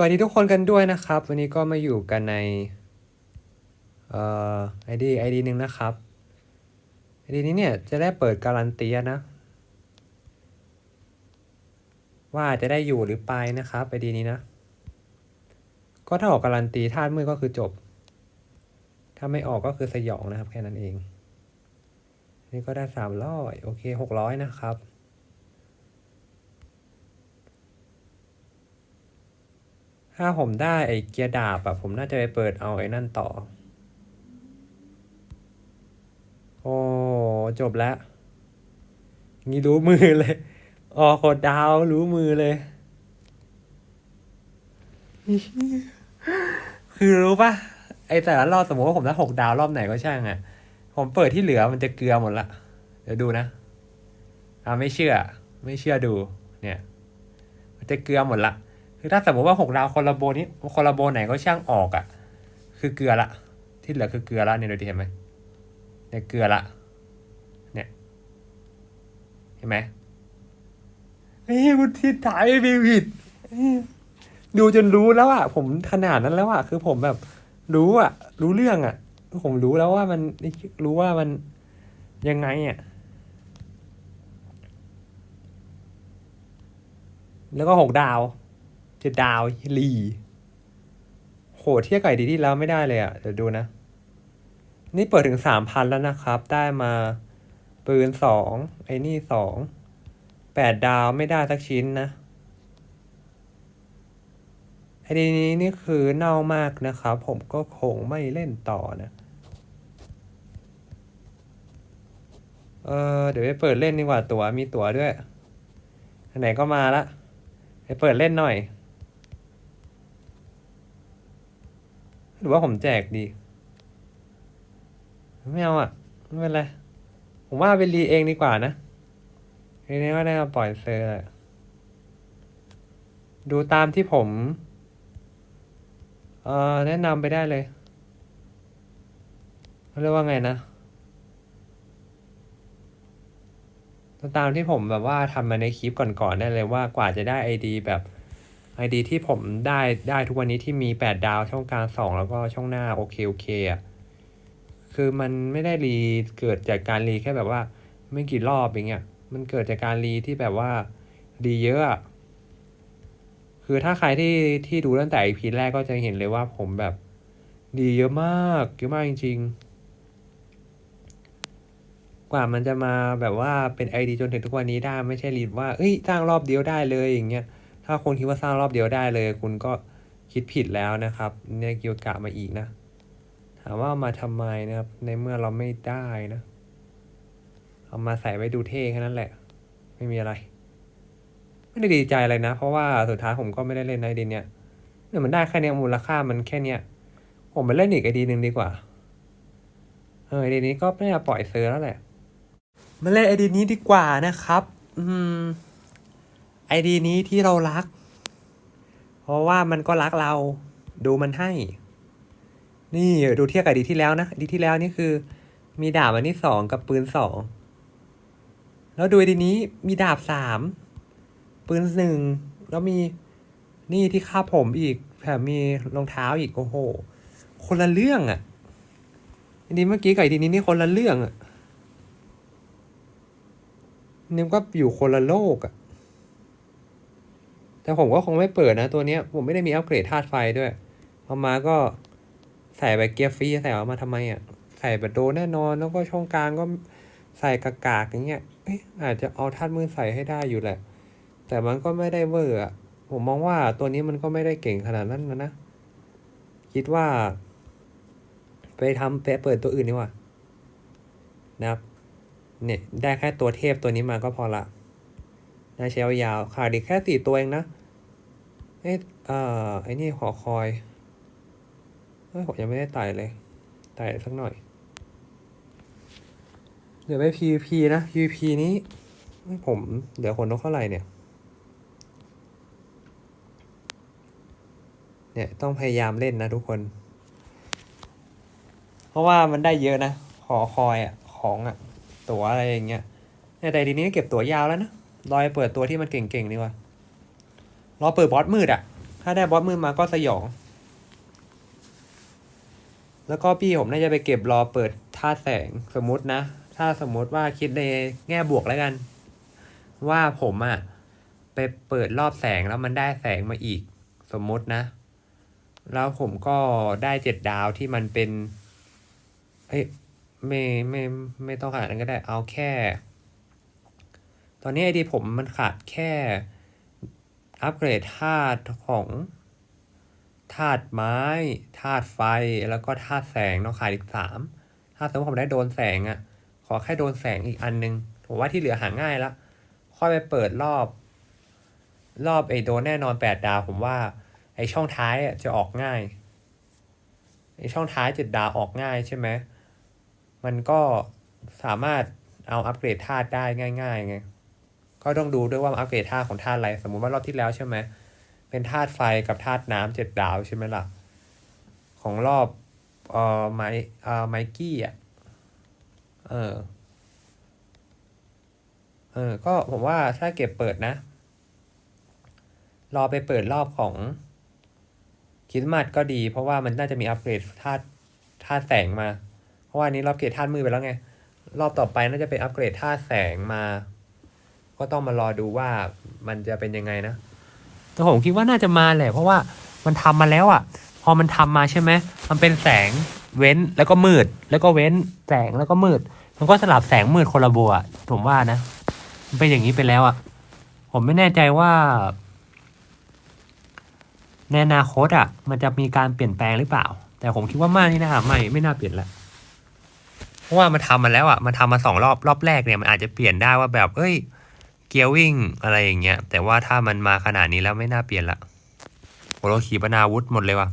สวัสดีทุกคนกันด้วยนะครับ วันนี้ก็มาอยู่กันในเอ่อไอดีไอดีหนึ่งนะครับไอดีนี้เนี่ยจะได้เปิดการันตีนะ ว่าจะได้อยู่หรือไปนะครับไอดีนี้นะ ก็ถ้าออกการันตีธามือก็คือจบ ถ้าไม่ออกก็คือสยองนะครับแค่นั้นเอง นี่ก็ได้สามร้อยโอเคหกร้อยนะครับ ถ้าผมได้ไอ้เกียร์ดาบอะผมน่าจะไปเปิดเอาไอ้นั่นต่อ โอ้จบแล้วงี้รู้มือเลยออกดดาวรู้มือเลย คือรู้ปะไอแต่ละรอบสมมติว่าผมได้หกดาวรอบไหนก็ช่างอะผมเปิดที่เหลือมันจะเกลือหมดละ เดี๋ยวดูนะอ่าไม่เชื่อ ไม่เชื่อดู เนี่ย มันจะเกลือหมดละ คือถ้าสมมติว่าหกดาวคนละโบนี้คนละโบไหนก็ช่างออกอะ่ะ คือเกลือละ ที่เหลือคือเกลือละเนี่ยดูดิเห็นไหมเนี่ยเกลือละ เนี่ยเห็นไหมเฮ้ยคุณทิศถ่ายไม่มีผิดดูจนรู้แล้วอะผมขนาดนั้นแล้วอะคือผมแบบ รู้อะรู้เรื่องอะผมรู้แล้วว่ามันรู้ว่ามันยังไงอะแล้วก็หกดาว เจ็ดดาวลีโหเทียบกับดีที่แล้วไม่ได้เลยอะ่ะ เดี๋ยวดูนะ นี่เปิดถึงสามพันแล้วนะครับ ได้มา ปืนสองไอ้นี่สองแปดดาวไม่ได้สักชิ้นนะไอ้ดีนี้นี่คือเน่ามากนะครับ ผมก็คงไม่เล่นต่อนะเออเดี๋ยวไปเปิดเล่นดีกว่าตัว๋วมีตั๋วด้วยไหนก็มาละไปเปิดเล่นหน่อย หรือว่าผมแจกดี ไม่เอาอะ ไม่เป็นไร ผมว่าไปรีเองดีกว่านะทีนี้ก็ได้มาปล่อยเซอร์และดูตามที่ผม เอ่อ แนะนำไปได้เลยเขาเรียกว่าไงนะตามที่ผมแบบว่าทำมาในคลิปก่อนๆได้เลยว่ากว่าจะได้ไอดีแบบ ไอดีที่ผมได้ได้ทุกวันนี้ที่มีแปดดาวช่องกลางสองแล้วก็ช่องหน้าโอเคโอเคอะคือมันไม่ได้รีเกิดจากการรีแค่แบบว่า ไม่กี่รอบอย่างเงี้ยมันเกิดจากการรีที่แบบว่าดีเยอะอะคือถ้าใครที่ที่ดูตั้งแต่อีพีแรกก็จะเห็นเลยว่าผมแบบดีเยอะมากเยอะมากจริง ๆ กว่ามันจะมาแบบว่าเป็นไอดีจนถึงทุกวันนี้ได้ไม่ใช่รีดว่าเอ้ยสร้างรอบเดียวได้เลยอย่างเงี้ย ถ้าคนคิดว่าสร้างรอบเดียวได้เลย คุณก็คิดผิดแล้วนะครับ เนี่ยเกียวกะมาอีกนะ ถามว่ามาทำไมนะครับ ในเมื่อเราไม่ได้นะ เอามาใส่ไว้ดูเท่แค่นั้นแหละ ไม่มีอะไร ไม่ได้ดีใจอะไรนะ เพราะว่าสุดท้ายผมก็ไม่ได้เล่นในดินเนี่ยเนี่ยมันได้แค่นี้มูลค่ามันแค่เนี้ยผมไปเล่นอีกไอดีหนึ่งดีกว่า เออไอดีนี้ก็ไม่น่าปล่อยเซอร์แล้วแหละ มาเล่นไอดีนี้ดีกว่านะครับ อืม ไอดีนี้ที่เรารัก เพราะว่ามันก็รักเรา ดูมันให้ นี่ดูเทียบกับดีที่แล้วนะดีที่แล้วนี่คือ มีดาบอันนี้สองกับปืนสองแล้วดูดีนี้มีดาบสามปืนหนึ่งแล้วมีนี่ที่คาผมอีกแถมมีรองเท้าอีกโอ้โห คนละเรื่องอะ่ะไอดีเมื่อกี้กับอดีนี้นี่คนละเรื่องอะ่ะนี่ก็อยู่คนละโลกอะ่ะ แต่ผมก็คงไม่เปิดนะตัวเนี้ย ผมไม่ได้มีอัปเกรดธาตุไฟด้วยเอามาก็ใส่ไปเกียร์ฟรีใส่ออกมาทำไมอะ ใส่แบบโดนแน่นอนแล้วก็ช่องกลางก็ใส่กากากๆอย่างเงี้ยเอ๊ะอาจจะเอาธาตุมือใส่ให้ได้อยู่แหละ แต่มันก็ไม่ได้เวอร์อะผมมองว่าตัวนี้มันก็ไม่ได้เก่งขนาดนั้นนะนะ คิดว่า ไปทำไปเปิดตัวอื่นดีกว่านะครับ เนี่ยได้แค่ตัวเทพตัวนี้มาก็พอละน่าใช้ยาวขาดอีกแค่สี่ตัวเองนะ อ๊ะเอ่อไอ้นี่หอคอยเฮ้ยผมยังไม่ได้ไต่เลยไต่สักหน่อย เดี๋ยวไป PVP นะ PVP นี้ ผม เดี๋ยวคนนกเท่าไหร่เนี่ย เนี่ยต้องพยายามเล่นนะทุกคน เพราะว่ามันได้เยอะนะ หอคอยอะ ของอะ ตั๋วอะไรอย่างเงี้ยเนี่ยแต่ทีนี้เก็บตั๋วยาวแล้วนะ รอยเปิดตัวที่มันเก่งๆดีกว่า รอเปิดบอสมืดอะ ถ้าได้บอสมือมาก็สยอง แล้วก็พี่ผมน่าจะไปเก็บรอเปิดท่าแสงสมมตินะ ถ้าสมมติว่าคิดในแง่บวกแล้วกัน ว่าผมอะไปเปิดรอบแสงแล้วมันได้แสงมาอีก สมมตินะ แล้วผมก็ได้เจ็ดดาวที่มันเป็นเอ้ยไม่ไม่ไม่ต้องขนาดนั้นก็ได้เอาแค่ ตอนนี้ไอดีผมมันขาดแค่ อัปเกรดธาตุของธาตุไม้ธาตุไฟแล้วก็ธาตุแสงเนาะขาดอีกสามถ้าสมมติผมได้โดนแสงอะ่ะ ขอแค่โดนแสงอีกอันนึงผมว่าที่เหลือหาง่ายละค่อยไปเปิดรอบ รอบไอ้โดนแน่นอนแปดดาวผมว่า ไอ้ช่องท้ายอะจะออกง่ายไอ้ช่องท้ายเจ็ดดาวออกง่ายใช่ไหมมันก็สามารถเอาอัปเกรดธาตุได้ง่ายๆไง ก็ต้องดูด้วยว่าอัปเกรดธาตุของธาตุอะไร สมมุติว่ารอบที่แล้วใช่ไหมเป็นธาตุไฟกับธาตุน้ำเจ็ดดาวใช่ไหมล่ะ ของรอบเอ่อไมเอ่อไมกี้อะเออเออก็ผมว่าถ้าเก็บเปิดนะ รอไปเปิดรอบของคริสต์มาสก็ดี เพราะว่ามันน่าจะมีอัปเกรดธาตุธาตุแสงมา เพราะว่าอันนี้รอบเกรดธาตุมือไปแล้วไง รอบต่อไปน่าจะเป็นอัปเกรดธาตุแสงมา ก็ต้องมารอดูว่ามันจะเป็นยังไงนะแต่ผมคิดว่าน่าจะมาแหละเพราะว่ามันทำมาแล้วอะ พอมันทำมาใช่ไหมมันเป็นแสงเว้นแล้วก็มืด แล้วก็เว้นแสงแล้วก็มืด มันก็สลับแสงมืดคนละบัวผมว่านะมันเป็นอย่างนี้ไปแล้วอะ ผมไม่แน่ใจว่าในอนาคตอะ มันจะมีการเปลี่ยนแปลงหรือเปล่า แต่ผมคิดว่าม่นี่นะไม่ไม่น่าเปลี่ยนละเพราะว่ามันทำมาแล้วอะมันทำมาสองรอบรอบแรกเนี่ยมันอาจจะเปลี่ยนได้ว่าแบบเอ้ย เกียร์วิ่งอะไรอย่างเงี้ย แต่ว่าถ้ามันมาขนาดนี้แล้วไม่น่าเปลี่ยนละโอ้เราขี่ปนาวุธหมดเลยว่ะ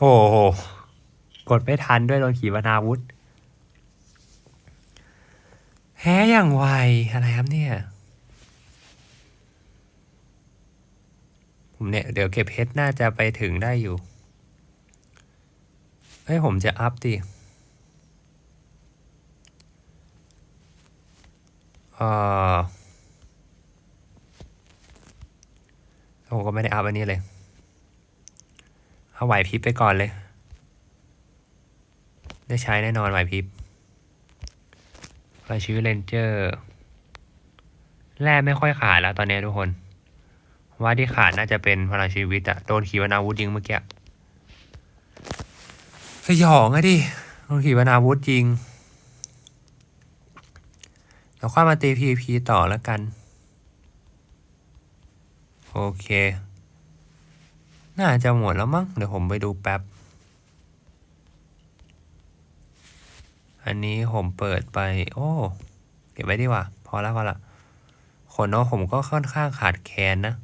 โอ้โห กดไม่ทันด้วยโดนขี่ปนาวุธแพ้อย่างไวอะไรครับเนี่ยผมเนี่ยเดี๋ยวเก็บเพชรน่าจะไปถึงได้อยู่ เฮ้ย ผมจะอัพดิ เออ ผมก็ไม่ได้อัพอันนี้เลย เอาไหวพริบไปก่อนเลย ได้ใช้แน่นอนไหวพริบรายชื่อเลนเจอร์แร่ไม่ค่อยขาดแล้วตอนนี้ทุกคน ว่าที่ขาดน่าจะเป็นพลังชีวิตอะโดนขีปนาวุธยิงเมื่อกี้สยองอะดิโดนขีปนาวุธยิง ดี๋ยวค่อยมาตี PVP ต่อแล้วกัน โอเค น่าจะหมดแล้วมั้ง เดี๋ยวผมไปดูแป๊บ อันนี้ผมเปิดไป โอ้ เก็บไว้ดีกว่า พอแล้วพอละคนเนาะผมก็ค่อนข้างขาดแคลนนะ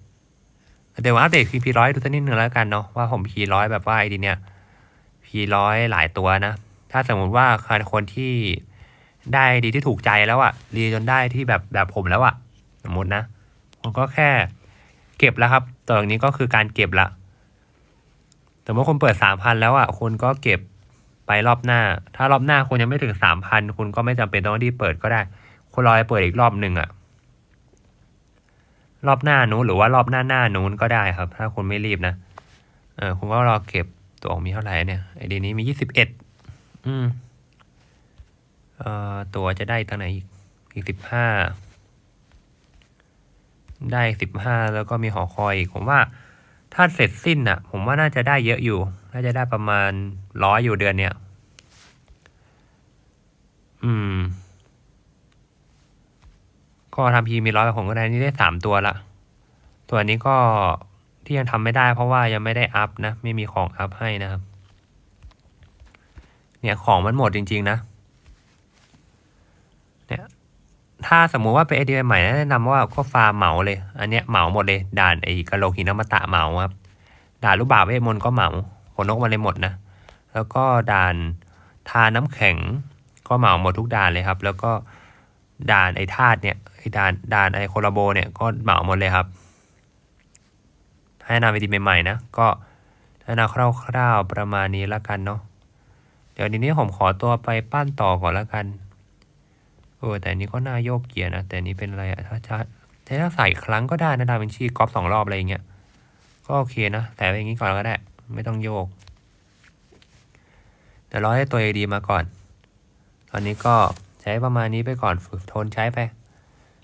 เดี๋ยวอัปเดต PP ร้อยดูสักนิดหนึ่งแล้วกันเนาะว่าผม P ร้อยแบบว่าไอดีเนี่ย P ร้อยหลายตัวนะ ถ้าสมมติว่าใครคนที่ ได้ดีที่ถูกใจแล้วอะรีจนได้ที่แบบแบบผมแล้วอะสมมตินะผมก็แค่เก็บแล้วครับต่อจากนี้ก็คือการเก็บละแต่เมื่อคุณเปิดสามพันแล้วอะคุณก็เก็บไปรอบหน้า ถ้ารอบหน้าคุณยังไม่ถึงสามพันคุณก็ไม่จำเป็นต้องรีบเปิดก็ได้ คุณรอไปเปิดอีกรอบหนึ่งอะรอบหน้านู้นหรือว่ารอบหน้าหน้านู้นก็ได้ครับ ถ้าคุณไม่รีบนะเออคุณก็รอเก็บตัวออกมีเท่าไหร่เนี่ยไอดีนี้มียี่สิบเอ็ดอืม ตัวจะได้ตั้งไหนอีกอีกสิบห้าได้สิบห้าแล้วก็มีหอคอยอีกผมว่าถ้าเสร็จสิ้นอะ ผมว่าน่าจะได้เยอะอยู่ น่าจะได้ประมาณร้อยอยู่เดือนเนี้ยอืม ก็ทำพีมีร้อยผมก็ได้นี่ได้สามตัวละตัวนี้ก็ที่ยังทำไม่ได้ เพราะว่ายังไม่ได้อัพนะ ไม่มีของอัพให้นะครับ เนี่ยของมันหมดจริง ๆ นะ เนี่ย ถ้าสมมุติว่าเป็นไอเดียใหม่แนะนำว่าก็ฟาร์เหมาเลย อันเนี้ยเหมาหมดเลย ด่านไอ้กะโหลกหินอมตะเหมาครับ ด่านลูกบาศก์เวทมนต์ก็เหมาขนนกมาเลยหมดนะ แล้วก็ด่านทาน้ำแข็งก็เหมาหมดทุกด่านเลยครับ แล้วก็ด่านไอ้ธาตุเนี่ยไอ้ด่านด่านไอ้โคลาโบเนี่ยก็เหมาหมดเลยครับ ให้นำไอดีใหม่ๆนะก็ถ้นาคร่าวๆประมาณนี้แล้วกันเนาะเดี๋ยวนี้ผมขอตัวไปปั้นต่อก่อนแล้วกัน ออแต่อันนี้ก็น่าโยกเกียร์นะ แต่อันนี้เป็นอะไรอะถ้าจะแต่ถ้าใส่ครั้งก็ได้นะดาวินชีก๊อปสองรอบอะไรอย่างเงี้ย ก็โอเคนะ แต่อย่างนี้ก่อนก็ได้ ไม่ต้องโยก เดี๋ยวรอให้ตัว AD มาก่อน ตอนนี้ก็ใช้ประมาณนี้ไปก่อนฝึกทนใช้ไป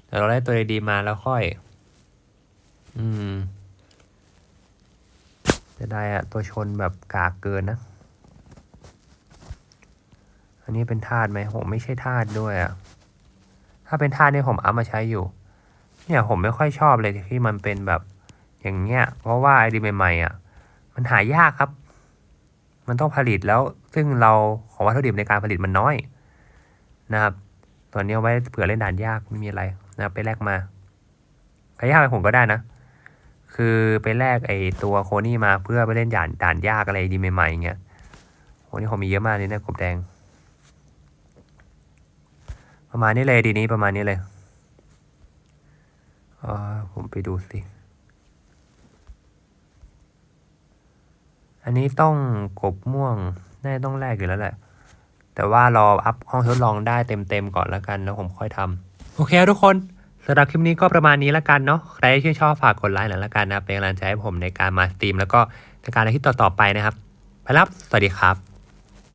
เดี๋ยวเราได้ตัว AD มาแล้วค่อย อืม จะได้อะตัวชนแบบกากเกินนะ อันนี้เป็นธาตุไหมผมไม่ใช่ธาตุด้วยอะ ถ้าเป็นธาเนี่ยผมเอามาใช้อยู่ เนี่ยผมไม่ค่อยชอบเลยที่มันเป็นแบบอย่างเงี้ย เพราะว่าไอดีใหม่ๆอะ มันหายากครับ มันต้องผลิตแล้วซึ่งเราของวัตถุดิบในการผลิตมันน้อยนะครับตอนนี้ไว้เผื่อเล่นด่านยากไม่มีอะไรนะครับไปแลกมาใครยากไปผมก็ได้นะ คือไปแลกไอตัวโคนี่มาเพื่อไปเล่นด่านด่านยากอะไรดีใหม่ๆอย่างเงี้ยโหนี่ผมมีเยอะมากเลยนะกบแดง ประมาณนี้เลยดีนี้ประมาณนี้เลยเออผมไปดูสิ อันนี้ต้องกบม่วงน่าต้องแลกอยู่แล้วแหละ แต่ว่ารออัพห้องทดลองได้เต็มๆก่อนแล้วกันแล้วผมค่อยทำโอเคทุกคนสำหรับคลิปนี้ก็ประมาณนี้แล้วกันเนาะใครที่ชื่นชอบฝากกดไลค์หน่อยละกันนะเป็นกำลังใจให้ผมในการมาสตรีม แล้วก็ในการในที่ต่อๆไปนะครับไปรับสวัสดีครับ